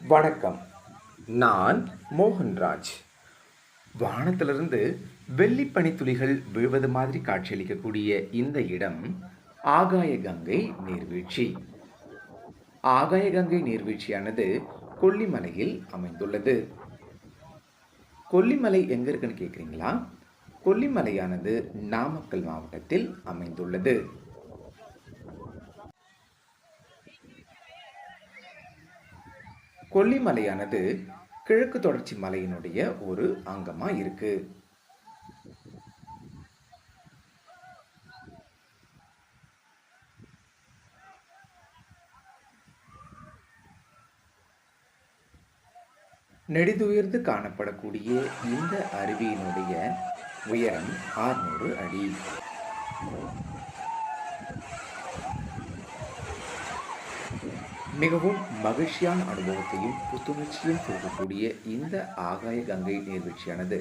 வணக்கம். நான் மோகன்ராஜ். வானத்திலிருந்து வெள்ளி பனித்துளிகள் விழுவது மாதிரி காட்சியளிக்கக்கூடிய இந்த இடம் ஆகாய கங்கை நீர்வீழ்ச்சி. ஆகாய கங்கை நீர்வீழ்ச்சியானது கொல்லிமலையில் அமைந்துள்ளது. கொல்லிமலை எங்க இருக்குன்னு கேட்குறீங்களா கொல்லிமலையானது நாமக்கல் மாவட்டத்தில் அமைந்துள்ளது. கொல்லிமலையானது கிழக்கு தொடர்ச்சி மலையினுடைய ஒரு அங்கமா இருக்கு. நெடிதுயர்ந்து காணப்படக்கூடிய இந்த அருவியினுடைய உயரம் 600 அடி. மிகவும் மகிழ்ச்சியான அனுபவத்தையும் புத்துணர்ச்சியும் கொடுக்கக்கூடிய இந்த ஆகாய கங்கை நீர்வீழ்ச்சியானது